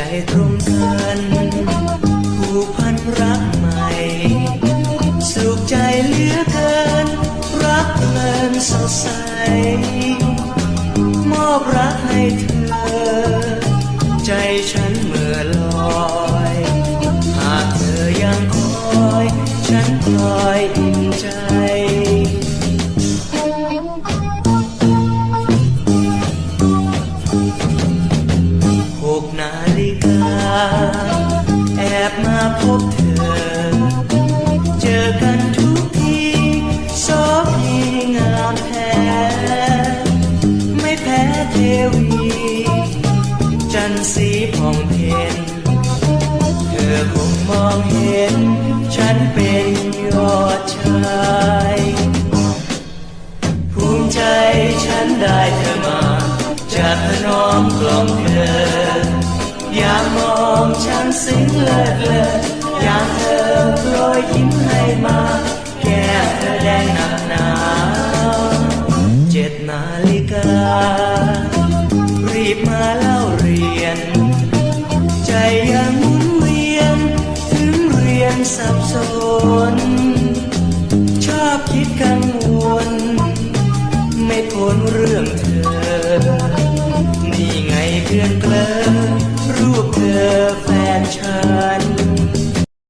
ใจตรงกันผูกพันรักใหม่ สุขใจเหลือเกิน รักเลินสดใส มอบรักให้เธอ ใจฉันเมื่อลอย หากเธอยังคอย ฉันคอยอิ่มใจหกนาฬิกา แอบมาพบเธอ เจอกันทุกทีสอบพีงามแท้ไม่แพ้เทวี จันทร์สีผ่องเพ็ญเธอคงมองเห็น ฉันเป็นยอดชาย โปรยยิ้มให้มา แก้มเธอแดงหนักหนาเจ็ดนาฬิกา รีบมาเล่าเรียน ใจยังหมุนเวียน ถึงเรียนสับสน ชอบคิดกังวล ไม่พ้นเรื่องเธอ นี่ไงเพื่อนเกลอรูปเธอแฟนฉัน